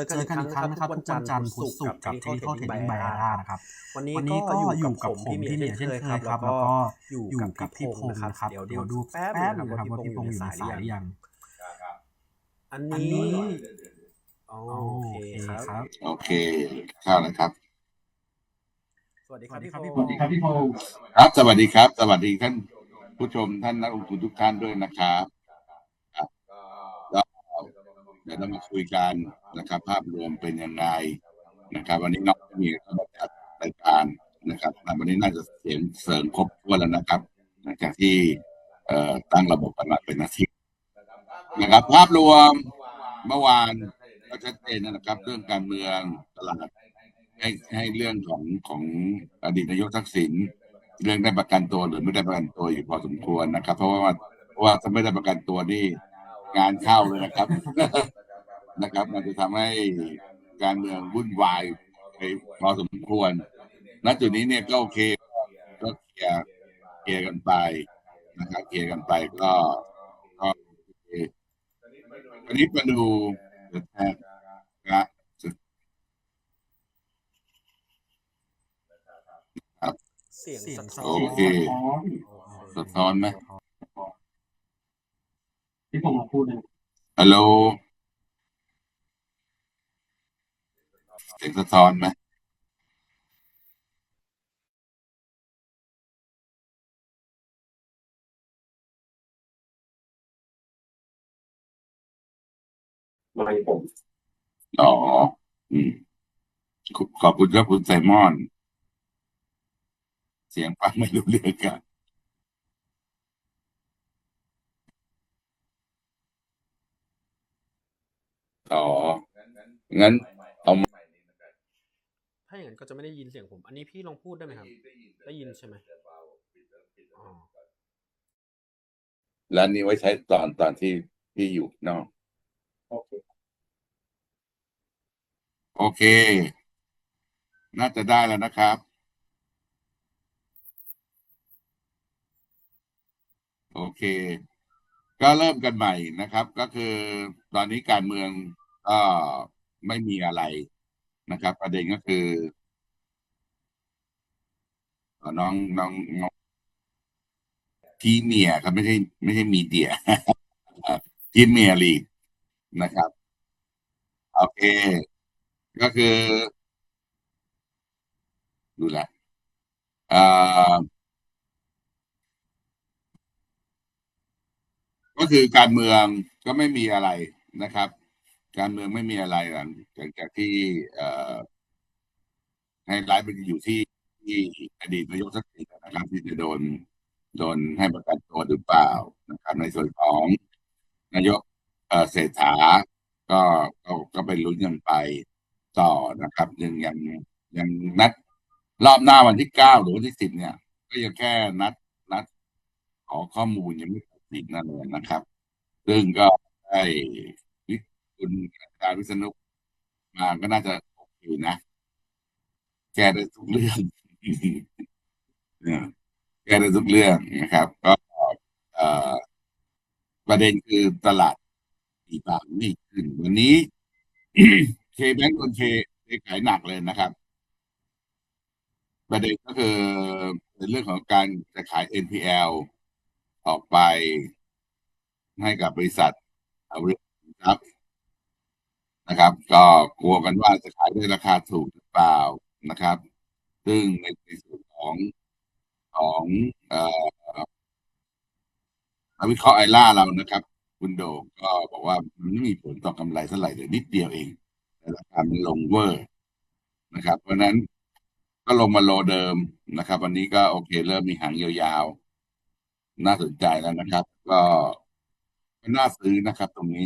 อกันเจออีกกันครั้อีงกนะคครัรับบทุทุกกวัวันนจัจันนททร์ร์พุพุธธศุศุกกร์ร์กักับบทีทีมมข้ข้ออเทเทคคนินิคคไบไบอาอาร่าร่านะนะครับวันนี้วันนี้ก็ก็ออยู่ยู่กักับบผผมมพี่พี่เหเหมีมียยเช่เช่นนเคเคยยคครัรับบแล้แล้ววก็ก็อยู่อยู่กักับบพี่พี่พพงงษ์ษ์นะนะคครัรับบเดี๋เดี๋ยยววดูดูแป๊แป๊บบหหนึนึงงนะนะคครัรับบว่าว่าพี่พี่พพงงษ์ษ์ออยู่ยู่ในในสาสายยหหรืรืออยัยังงอัอันนนี้นี้โอโอเคเคคครัรับบโอเคเข้าแล้วครับสวัสดีสควัรัสบดีพี่ครับพพี่งพษ์งษ์ครับพี่พงษ์ครับสวัสดีครับ สวัสดีท่านผู้ชมท่านนักลงทุนทุกท่านด้วยนะครับครับก็ เดี๋ยวเรามาคุยกันนะครับ ภาพรวมเป็นยังไงนะครับ วันนี้น้องมีก็มาจัดรายการนะครับวันนี้น่าจะเสียงเสริมครบถ้วนแล้วนะครับ หลังจากที่เอ่อตั้งระบบกันมาเป็นอาทิตย์นะครับ ภาพรวมเมื่อวานก็ชัดเจนนะครับ เรื่องการเมืองตลาดให้ให้เรื่องของของอดีตนายกทักษิณเรื่องได้ประกันตัวหรือไม่ได้ประกันตัวอยู่พอสมควรนะครับ เพราะว่าว่าถ้าไม่ได้ประกันตัวนี่ งานเข้าเลยนะครับนะครับ มันจะทำให้การเมืองวุ่นวายไปพอสมควร ณ จุดนี้เนี่ยก็โอเค ก็เคลียร์เคลียร์กันไปนะครับ เคลียร์กันไปก็ก็โอเคอันนี้มาดูเดี๋ยวแทนนะเสียงเสียงสะสะท้ท้ออนนโอเคสะท้อนไหม พี่ผมมาพูดเลยฮัลโหลเสียงสะท้อนไหมไม่ผมอ๋ออืมขอบขอบคุณครับคุณไซมอน เสียงฟังไม่รู้เรื่องกัน อ๋อ งั้นเอาถ้าอย่างนั้นก็จะไม่ได้ยินเสียงผม อันนี้พี่ลองพูดได้ไหมครับ ได้ยินใช่ไหมอ๋อร้านนี้ไว้ใช้ตอนตอนที่พี่อยู่นอก โอเค โอเค น่าจะได้แล้วนะครับ โอเค ก็เริ่มกันใหม่นะครับ ก็คือตอนนี้การเมืองก็ ไม่มีอะไรนะครับ ประเด็นก็คือน้องน้องน้องทีเมียครับไม่ใช่ไม่ใช่มีเดียทีเมียลีนะครับโอเค ก็คือ ดูแลอ่อก็คือการเมืองก็ไม่มีอะไรนะครับ การเมืองไม่มีอะไรหลังจากที่เอ่อไฮไลท์มันอยู่ที่ที่อดีตนายกทักษิณนะครับ ที่จะโดนโดนให้ประกันตัวหรือเปล่านะครับ ในส่วนของนายกเศรษฐาก็ก็ก็ไปลุ้นกันไปต่อนะครับยังยังยังนัดรอบหน้าวันที่เก้าหรือวันที่สิบเนี่ย ก็ยังแค่นัดนัดขอข้อมูลยังไม่ตัดสินนั่นเลยนะครับ ซึ่งก็ได้ คุณอาจารย์วิษณุมาก็น่าจะโอเคนะ แก้ได้ทุกเรื่องแก้ได้ทุกเรื่องนะครับ ก็ประเด็นคือตลาดตีบาทไม่ขึ้น วันนี้เคแบงก์โดนเคขายหนักเลยนะครับ ประเด็นก็คือเป็นเรื่องของการจะขาย NPL ออกไปให้กับบริษัทเอาเรื่องครับ นะครับ ก็กลัวกันว่าจะขายได้ราคาถูกหรือเปล่านะครับ ซึ่งในในส่วนของของเอ่อนักวิเคราะห์ไอล่าเรานะครับ คุณโดก็บอกว่ามันไม่มีผลต่อกำไรเท่าไหร่เลยนิดเดียวเองแต่ราคามันลงเวอร์นะครับ เพราะฉะนั้นก็ลงมาโลเดิมนะครับ วันนี้ก็โอเค เริ่มมีหางยาวๆ น่าสนใจแล้วนะครับ ก็น่าซื้อนะครับตรงนี้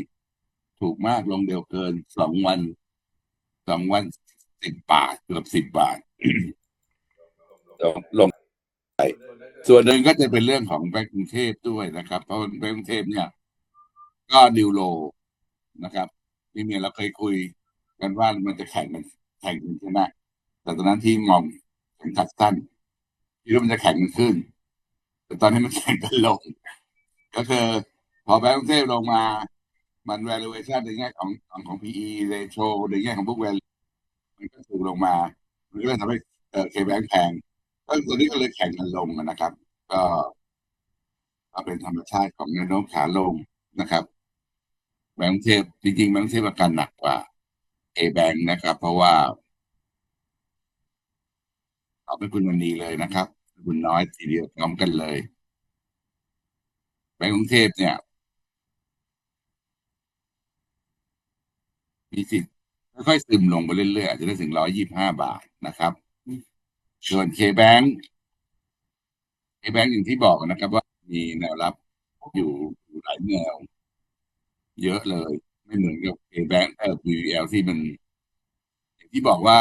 ถูกมากลงเดียวเกินสองวันสองวันสิบบาทเกือบสิบบาทลงลงไปส่วนหนึ่งก็จะเป็นเรื่องของแบงก์กรุงเทพด้วยนะครับ เพราะแบงก์กรุงเทพเนี่ย ก็ดิวโลนะครับที่เมียเราเคยคุยกันว่ามันจะแข่งกันแข่งกันใช่ไหมแต่ตอนนั้นที่มองแข่งขัดสั้นคิดว่ามันจะแข่งกันขึ้น แต่ตอนนี้มันแข่งกันลง ก็คือพอแบงก์กรุงเทพลงมา มัน valuation ในแง่ของของของ PE ratio ในแง่ของ book value มันก็ถูกลงมามันก็เลยทำให้เออ KBank แพงก็ตัวนี้ก็เลยแข่งกันลงนะครับ ก็เป็นธรรมชาติของแนวโน้มขาลงนะครับ แบงก์กรุงเทพจริงๆแบงก์กรุงเทพอาการหนักกว่า A Bank นะครับ เพราะว่าเอาไปคุณวันนีเลยนะครับ คุณน้อยทีเดียวพร้อมกันเลยแบงก์กรุงเทพเนี่ย มีสิทธิ์ค่อยๆซึมลงไปเรื่อยๆอาจจะได้ถึงร้อยยี่บห้าบาทนะครับส่วน K-Bank K-Bank อย่างที่บอกนะครับว่ามีแนวรับอยู่อยู่หลายแนว เยอะเลย ไม่เหมือนกับ K-Bank เอ่อ BBL ที่มัน อย่างที่บอกว่า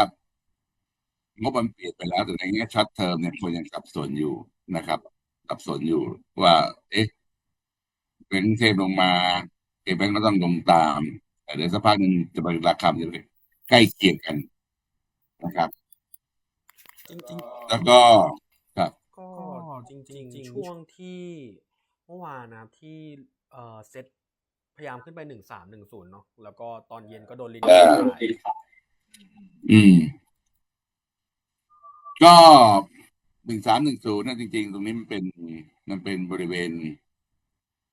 งบมันเปลี่ยนไปแล้วแต่ในแง่ช็อตเทอมเนี่ยคนยังสับสนอยู่นะครับสับสนอยู่ว่า เอ๊ะเป็นเทพลงมาเคแบงก็ต้องลงตามแต่ เดี๋ยวสักพักหนึ่งจะเป็นราคาจะใกล้เคียงกันนะครับ จริงแล้วก็ครับๆก็จริง ๆ ช่วงที่เมื่อวานนะครับที่เอ่อเซ็ตพยายามขึ้นไปหนึ่งสามหนึ่งศูนย์เนาะแล้วก็ตอนเย็นก็โดนลินเออขายอืม ก็หนึ่งสามหนึ่งศูนย์นะจริง ๆ ตรงนี้มันเป็นมันเป็นบริเวณ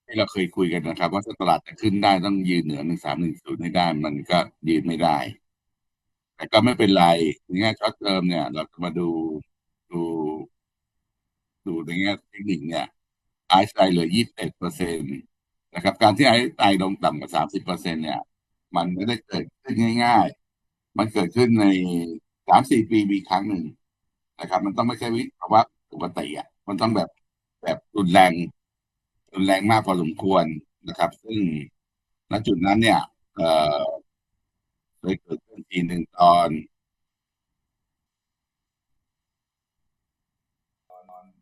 ที่เราเคยคุยกันนะครับ ว่าถ้าตลาดจะขึ้นได้ต้องยืนเหนือหนึ่งสามหนึ่งศูนย์ให้ได้ มันก็ยืนไม่ได้ แต่ก็ไม่เป็นไรในแง่ช็อตเทอมเนี่ย เราจะมาดูดู ดูในแง่เทคนิคเนี่ยไอซ์ไลเหลือยี่สิบเอ็ดเปอร์เซ็นตนะครับ การที่ไอซ์ไลลงต่ำกว่าสามสิบเปอร์เซ็นเนี่ย มันไม่ได้เกิดขึ้นง่าย ๆ มันเกิดขึ้นในสามสี่ปีมีครั้งหนึ่งนะครับ มันต้องไม่ใช่วิภาวะปกติอะมันต้องแบบแบบรุนแรง รุนแรงมากพอสมควรนะครับ ซึ่งณจุดนั้นเนี่ยเคยเกิดขึ้นทีหนึ่งตอน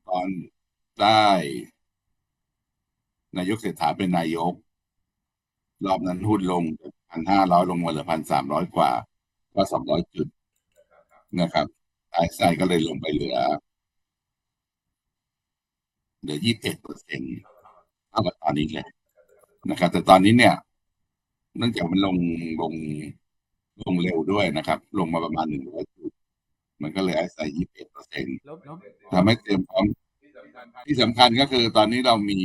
ตอนได้นายกเศรษฐาเป็นนายก รอบนั้นหุ้นลงพันห้าร้อยลงมาเหลือพันสามร้อยกว่า ก็สองร้อยจุดนะครับไอซ์ไซก็เลยลงไปเหลือ เหลือยี่สิบเอ็ดเปอร์เซ็นต์ เท่ากับตอนนี้เลยนะครับ แต่ตอนนี้เนี่ยเนื่องจากมันลงลงลงเร็วด้วยนะครับ ลงมาประมาณหนึ่งร้อยจุดมันก็เลยไอซ์ไซยี่สิบเอ็ดเปอร์เซ็นต์แล้วแล้วทำให้เตรียมพร้อมที่สำคัญก็คือตอนนี้เรามี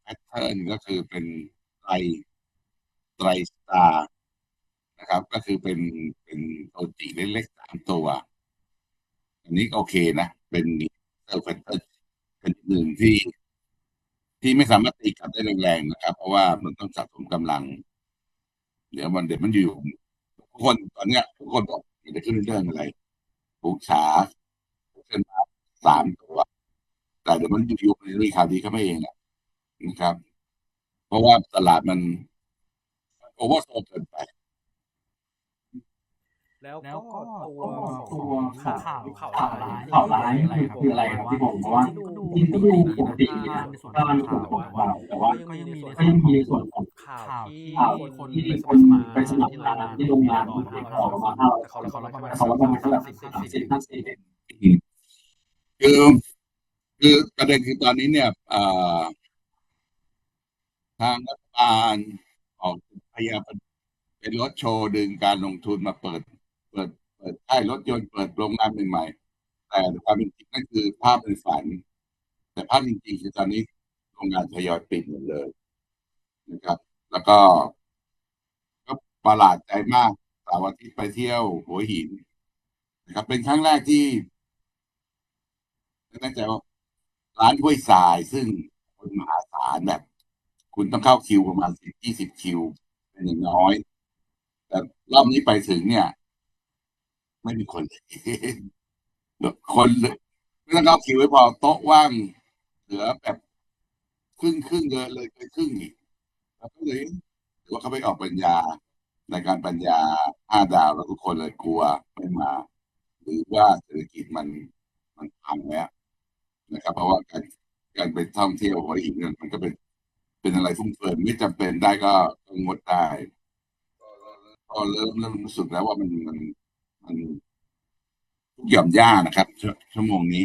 แพทเทิร์นก็คือเป็นไตรไตรสตาร์นะครับ ก็คือเป็นเป็นโอจิเล็กๆสามตัว อันนี้โอเคนะ เป็นเซอร์เฟนเป็นหนึ่งที่ ที่ไม่สามารถตีกลับได้แรงๆนะครับ เพราะว่ามันต้องสะสมกำลัง เดี๋ยวมันเดี๋ยวมันอยู่ทุกคนตอนเนี้ยทุกคนบอกมันจะขึ้นเรื่องอะไรผูกขาเส้นมาสามตัวแต่เดี๋ยวมันอยู่ในมีข่าวดีเข้ามาเองอะนะครับ เพราะว่าตลาดมันโอเวอร์โซเกินไป แล้วแล้วก็ก็ตัวตัวของข่าวข่าวข่าวร้ายข่าวร้ายคืออะไรครับที่ผมบอกว่าที่ดูปกตินะก็มันถูกของเราแต่ว่าก็ยังมีก็ยังมีในส่วนของข่าวที่ข่าวคนที่ไปสคนมัครไปสมัครที่งาร้านนที่โรงงานต่อที่นะเขาครับมาเท่าแต่เขาแล้วเขาแล้วแต่เขาแล้วประมาณเท่าไหร่สิบสามสิบห้าสิบคือคือประเด็นคือตอนนี้เนี่ยเอ่อทางรัฐบาลออกพยายามเป็นรถโชว์ดึงการลงทุนมาเปิด เปิดเปิดค่ายรถยนต์เปิดโรงงานใหม่ๆแต่ความเป็นจริงนั่นคือภาพในฝัน แต่ภาพจริงๆคือตอนนี้โรงงานทยอยปิดหมดเลยนะครับ แล้วก็ก็ประหลาดใจมากสาวอาทิตย์ไปเที่ยวหัวหินนะครับ เป็นครั้งแรกที่ไม่แน่ใจว่าร้านห้วยทรายซึ่งคนมหาศาลแบบ คุณต้องเข้าคิวประมาณสิบยี่สิบคิว เป็นอย่างน้อย แต่รอบนี้ไปถึงเนี่ย ไม่มีคนเลยคนเลยไม่ต้องเข้าคิวไว้พอโต๊ะว่างเหลือแบบครึ่งครึ่งเลยเลยครึ่งอีกแล้วก็เลยถือว่าเขาไปออกปัญญาในการปัญญาห้าดาวแล้วทุกคนเลยกลัวไม่มา หรือว่าเศรษฐกิจมันมันพังแล้วนะครับ เพราะว่าการการไปท่องเที่ยวหัวหินเนี่ยมันก็เป็นเป็นอะไรฟุ่มเฟือยไม่จำเป็นได้ก็งดได้ก็เริ่มเริ่มรู้สึกแล้วว่ามันมัน ทุกหย่อมย่านะครับชั่วชั่วโมงนี้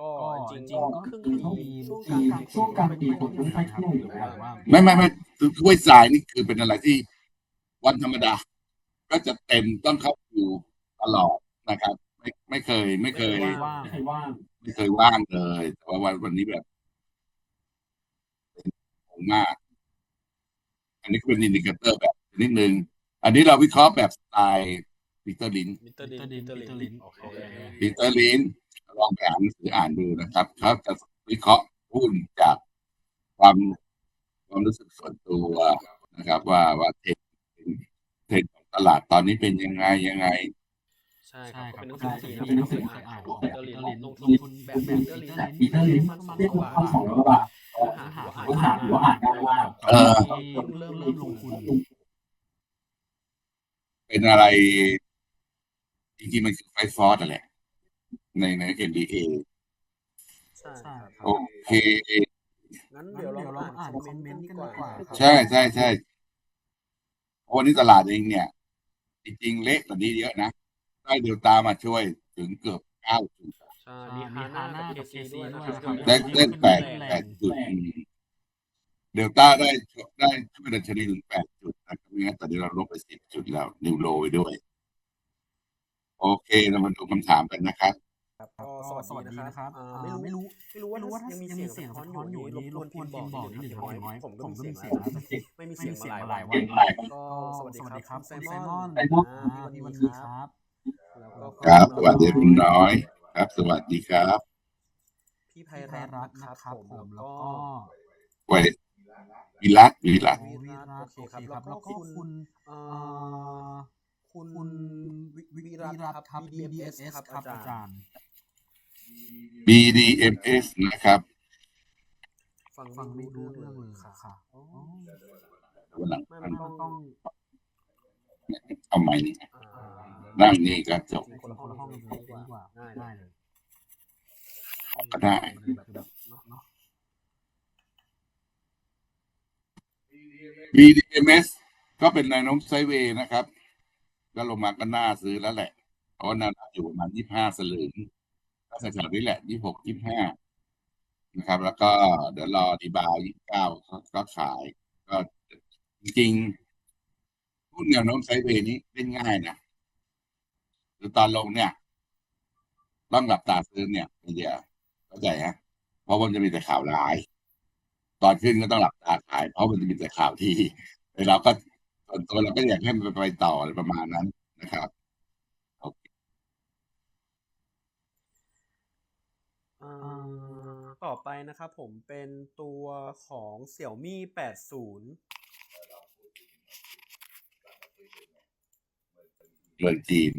ก็จริงก็ๆครึ่งครึ่งปีปีช่วงกลางปีช่วงกลางปีผมไม่ค่อยเที่ยวอยู่แล้วว่าไม่ไม่ไม่คือห้วยทรายนี่คือเป็นอะไรที่วันธรรมดา ก็จะเต็มต้องเข้าอยู่ตลอดนะครับ ไม่ไม่เคย ไม่เคยไม่ว่างไม่เคยว่างไม่เคยว่างเลยแต่ว่าวันวันนี้แบบผมมาก อันนี้ก็เป็นอินดิเคเตอร์แบบนิดนึง อันนี้เราวิเคราะห์แบบสไตล์ปีเตอร์ลินมิเตอร์ดินมิเตอร์ลินโอเคปีเตอร์ลินลองไปอ่านหนังสืออ่านดูนะครับเขาจะวิเคราะห์หุ้นจากความความรู้สึกส่วนตัวนะครับ ว่าว่าเทรนด์เทรนด์ของตลาดตอนนี้เป็นยังไงยังไงใช่ใช่คครัรับบเป็นหนังสือเป็นที่หนังสือเคเคยยอ่าอ่านนขขอองงปีปีเตเตออร์ร์ลิลินนลลงงทุทุนนแบแบบบแบแบบบปีปีเตเตออร์ร์ลิลินนมันก็มันมาก็กมากกกว่าว่าหาหาหัหัววอ่าอ่านนหัวหัวอ่าอ่านนง่ายง่ายๆๆเออเริ่มเริ่มลงทุน เป็นอะไร จริงๆ มันคือไฟฟอร์ดนั่นแหละ ในใน NDA ใช่ใช่ครับครับโอเค งั้นงั้นเดี๋ยวเดี๋ยวเราเราอ่านอ่านคคออมมเมเมนนต์ต์กักันนดีดีกกว่าว่าครับใช่ใช่ใช่เพราะวันนี้ตลาดเองเนี่ย จริงๆ เละกว่านี้เยอะนะ ได้เดลต้ามาช่วยถึงเกือบเก้าจุดใช่มีฮาน่ากับเคซีด้วยนะครับได้ได้แปดแปดจุดอืม เดลต้าได้ได้ช่วยดัชนีถึงแปดจุดนะครับงั้นตอนนี้เราลบไปสิบจุดแล้ว นิวโลไปด้วย โอเค เรามาดูคำถามกันนะครับครับก็ก็สสวัวัสสดีดีนะนะคครัรับบอ่าอ่าไม่ไม่รู้รู้ไม่รู้ว่าไม่รู้ว่ายังมียังมีเสีเสียยงงสะสะท้ท้ออนนออยู่ยู่นี้นี้รรบบกกววนนทีทีมมบบออกกนินิดดหหนึ่นึ่งงครับครับอย่างอย่างน้น้ออยยผผมมก็ก็มีมีเสีเสียยงงมามาหหลาลายยวัวันนก็สวัสดีสวัสคดีรับครับคุณคุณไซไซมมออนนอ่าอ่าพี่พี่วัวันนนี้นี้คครัรับบแล้วก็ครับสวัสดีคุณน้อย ครับ สวัสดีครับ พี่ไพพี่ไพรัรัตตน์น์นะนะคครัรับบผผมมแล้แล้ววก็ก็ไว้ วิรัตวิรัตวิวิรัรัตตโอโอเคเคคครัรับบแล้แล้ววก็ก็คุณคุณเอ่อเอ่อคุณคุณวิวิวิรัตรัตครับครับ BDMS BDMS ครับครับอาอาจาจารรย์ย์ BDMS นะครับฟังฟังไม่ไม่รู้รู้เรื่เรื่อองงเลเลยยค่ะค่ะอ๋อวันหลังไม่มันมันมันต้ต้อองงเอาใหม่นี่อ่านั่งนี่ก็จบจริงคนละละห้คองนละห้องเลเลยยดีดีกกว่าว่าง่ายง่ายเลเลยยก็ได้ คือแบบ คือแบบ เนาะ เนาะ BDMS ก็เป็นแนวโน้มไซเวย์นะครับ ก็ลงมาก็น่าซื้อแล้วแหละ เพราะว่านาอยู่ประมาณยี่ห้าสลึงก็แถวๆนี้แหละยี่หกยี่ห้านะครับ แล้วก็เดี๋ยวรอดีบาวยี่เก้าก็ขาย ก็จริงๆหุ้นแนวโน้มไซเวย์นี้เล่นง่ายนะหรือตอนลงเนี่ย ต้องหลับตาซื้อเนี่ยไอเดียเข้าใจฮะเพราะมันจะมีแต่ข่าวร้าย ตอนขึ้นก็ต้องหลับตาขาย เพราะมันจะมีแต่ข่าวที่เราก็ส่วนตัวเราก็อยากให้มันไปต่ออะไรประมาณนั้นนะครับโอเคอ่าต่อไปนะครับผมเป็นตัวของเสี่ยวมี่แปดศูนย์เมืองจีน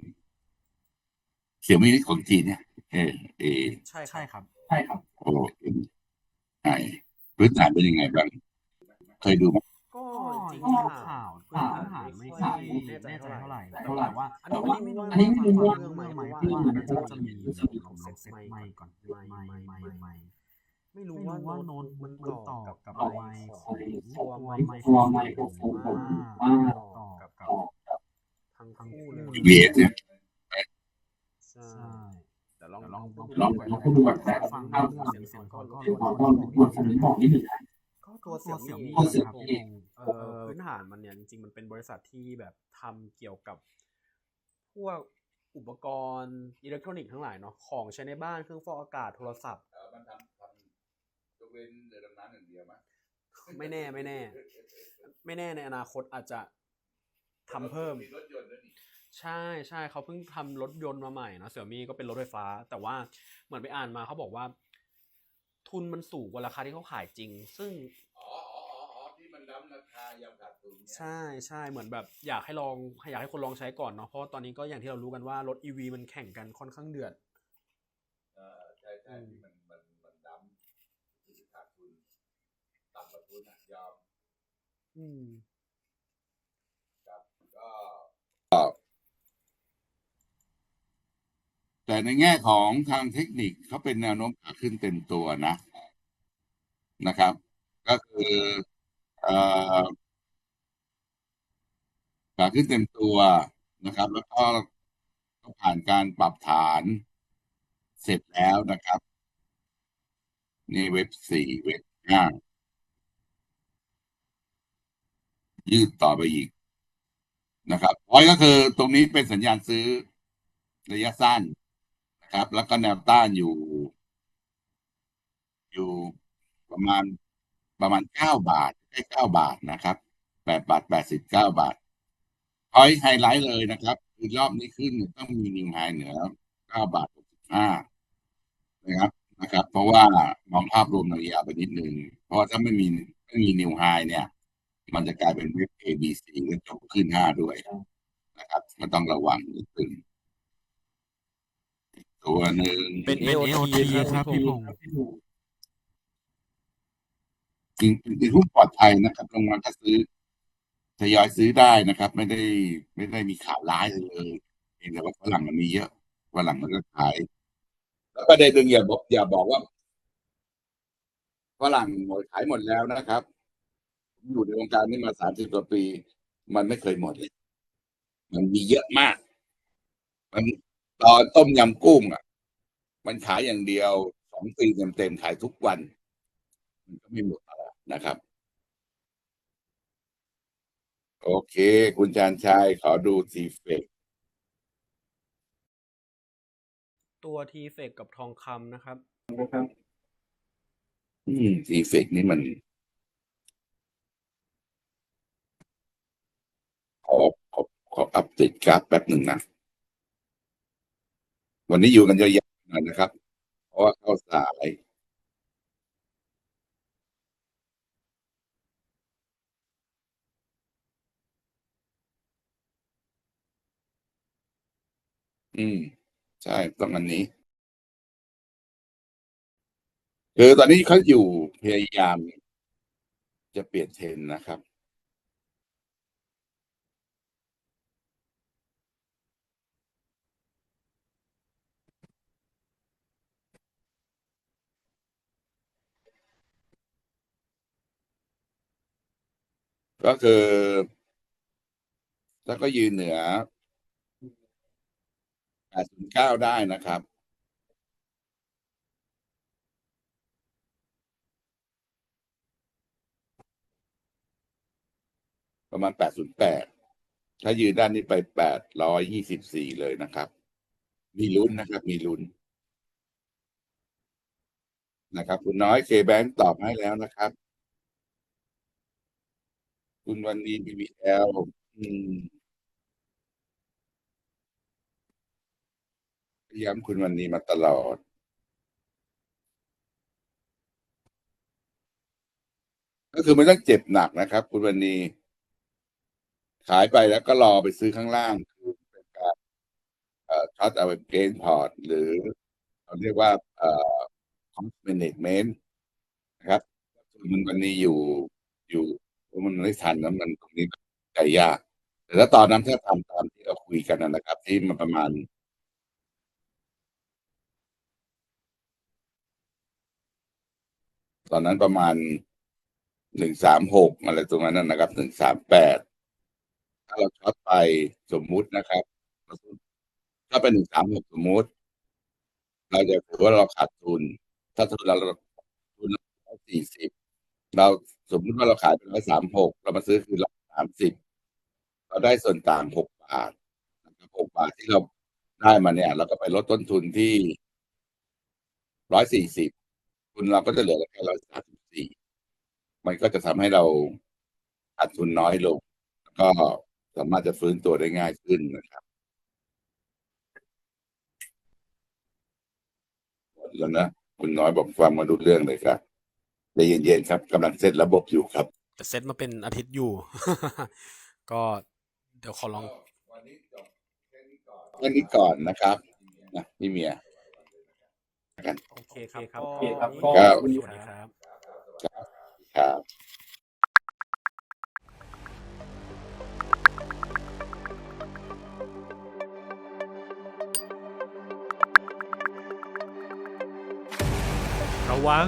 เสี่ยมี่ของจีนเนี่ยเออเออใช่คใช่รับครับ ใช่ครับโอ้เอ็นใช่ พื้นฐานเป็นยังไงบ้าง เคยดูไหมก็ก็จริงจริงๆข่าวพื้พื้นนฐาฐานนไม่ไม่ค่ค่ออยยแน่แน่ใจใจเท่าเท่าไหไหร่ร่แต่แต่ว่าว่าอันแต่นี้ว่าไม่อันรู้นี้ว่าไม่รู้ว่างเรื่องฟังใหม่เรื่องเพใหม่ราะเพว่าราะว่าน่าน่าจะจะมีมีเรื่เรื่อองงขขอองงเซ็เซ็ตตใหใหม่ม่ก่ก่ออนนไม่ไม่ไม่ไม่ไม่ไม่ไม่รู้ไม่ว่ารู้ว่าโน้โน้ตตมัมันนต่ต่ออกักับบอะไรอะไรขขอองงตัวตัวไมไมโคโครรโฟไมนโครผมโฟนว่าผมว่าต่อต่อกับกับทั้งคู่เลย UBS เนี่ย ใช่ ใช่ แต่ลองแต่ลองพูดลองดูลองก่อนพูดดูก่อนฟัฟังงดูดูเสีเสียยงงก็ก็รรบบกกววนนรรบบกกววนนสัสันนนินิษษฐาฐานนนินิดดหหนึ่นึ่งงครับครับก็ตัวเสี่ยวมี่ตัวเสี่ยครับมี่ผมเออพื้นฐานมันเนี่ยจริงๆมันเป็นบริษัทที่แบบทำเกี่ยวกับ พวกอุปกรณ์อิเล็กทรอนิกส์ทั้งหลายเนาะของใช้ในบ้านเครื่องฟอกอากาศโทรศัพท์มันทำทำยกเว้นเรือดำน้ำอย่างเดียวมั้ยไม่แน่ไม่แน่ ไม่แน่ในอนาคตอาจจะทำเพิ่ม มีรถยนต์ด้วยนี่ใช่ใช่เขาเพิ่งทำรถยนต์มาใหม่นะเสี่ยมี่ก็เป็นรถไฟฟ้า แต่ว่าเหมือนไปอ่านมาเขาบอกว่า ทุนมันสูงกว่าราคาที่เขาขายจริง ซึ่ง อ๋ออ๋ออ๋ออ๋อที่มันล้ำราคายำขาดทุนเนี่ย ใช่ใช่เหมือนแบบอยากให้ลองอยากให้คนลองใช้ก่อนเนาะเพราะว่าตอนนี้ก็อย่างที่เรารู้กันว่ารถ EV มันแข่งกันค่อนข้างเดือด เออใช่ใช่ที่มันมันมันล้ำคือขาดทุนต่ำกว่าทุนอะยอม อืมครับก็ แต่ในแง่ของทางเทคนิคเขาเป็นแนวโน้มขาขึ้นเต็มตัวนะนะครับ ก็คือขาขึ้นเต็มตัวนะครับ แล้วก็ก็ผ่านการปรับฐานเสร็จแล้วนะครับ นี่เว็บสี่เว็บห้ายืดต่อไปอีกนะครับพอยก็คือตรงนี้เป็นสัญญาณซื้อระยะสั้น นะครับ แล้วก็แนวต้านอยู่ อยู่ประมาณประมาณเก้าบาทใกล้เก้าบาทนะครับแปดบาทแปดสิบเก้าบาทพอยไฮไลท์เลยนะครับคือรอบนี้ขึ้นเนี่ยต้องมีนิวไฮเหนือเก้าบาทหกสิบห้านะครับนะครับ เพราะว่ามองภาพรวมระยะไปนิดนึงเพราะว่าถ้าไม่มีไม่มีนิวไฮเนี่ย มันจะกลายเป็นเว็บ ABC แล้วจบขึ้นห้าด้วยนะครับมันต้องระวังนิดนึง ตัวหนึ่งเป็นเป็น AOT AOT ครับพี่พงศ์จริงจริงหุ้นปลอดภัยนะครับลงมาก็ซื้อทยอยซื้อได้นะครับ ไม่ได้ไม่ได้มีข่าวร้ายเลยเพียงแต่ว่าฝรั่งมันมีเยอะฝรั่งมันก็ขาย แล้วประเด็นหนึ่งอย่าบอกอย่าบอกว่าฝรั่งหมดขายหมดแล้วนะครับ อยู่ในวงการนี้มาสามสิบกว่าปี มันไม่เคยหมดเลยมันมีเยอะมาก มัน ตอนต้มยำกุ้งอะ มันขายอย่างเดียวสองปีเต็มๆขายทุกวัน มันก็ไม่หมดอะไรนะครับ โอเค คุณชานชัยขอดูซีเฟกตัวทีเฟกกับทองคำนะครับอืมซีเฟกนี่มันขอขอขออัปเดตกราฟแป๊บหนึ่งนะ วันนี้อยู่กันเยอะแยะหน่อยนะครับ เพราะว่าเข้าสายอืม ใช่ต้องอันนี้ คือตอนนี้เขาอยู่พยายามจะเปลี่ยนเทรนนะครับ ก็คือ แล้วก็ยืนเหนือ 809 ได้นะครับ ประมาณ 808 ถ้ายืนด้านนี้ไป 824 เลยนะครับ มีลุ้นนะครับ มีลุ้นนะครับ คุณน้อยเคแบงตอบให้แล้วนะครับ คุณวันนี้ BBL อืมย้ำคุณวันนี้มาตลอด ก็คือไม่ต้องเจ็บหนักนะครับ คุณวันนี้ ขายไปแล้วก็รอไปซื้อข้างล่างคือเป็นการเอ่อช็อตเอาเกนพอร์ตหรือเราเรียกว่าเอ่อ cost management นะครับมันวันนี้อยู่อยู่ มันไม่ทันแล้วมันตรงนี้ใจยาก แต่ถ้าตอนนั้นถ้าทำตามที่เราคุยกันนะนะครับ ที่มันประมาณตอนนั้นประมาณหนึ่งสามหกอะไรตรงนั้นนะนะครับหนึ่งสามแปดถ้าเราช็อตไปสมมุตินะครับ ถ้าเป็นหนึ่งสามหกสมมุติ เราจะถือว่าเราขาดทุน ถ้าทุนเราทุนร้อยสี่สิบเรา สมมติว่าเราขายเป็นร้อยสามหกเรามาซื้อคือร้อยสามสิบเราได้ส่วนต่างหกบาทนะครับหกบาทที่เราได้มาเนี่ย เราก็ไปลดต้นทุนที่ร้อยสี่สิบทุนเราก็จะเหลือแค่ร้อยสามสิบสี่มันก็จะทำให้เราขาดทุนน้อยลง แล้วก็สามารถจะฟื้นตัวได้ง่ายขึ้นนะครับแล้วนะคุณน้อยบอกฟังมาดูเรื่องเลยครับ ใจเย็นๆครับกำลังเซตระบบอยู่ครับแต่เซตมาเป็นอาทิตย์อยู่ ก็เดี๋ยวขอลอง วันนี้ก่อนนะครับนะพี่เมียโอเคครับโอเคครับก็ก็วันนี้สวัสดีครับครับระวัง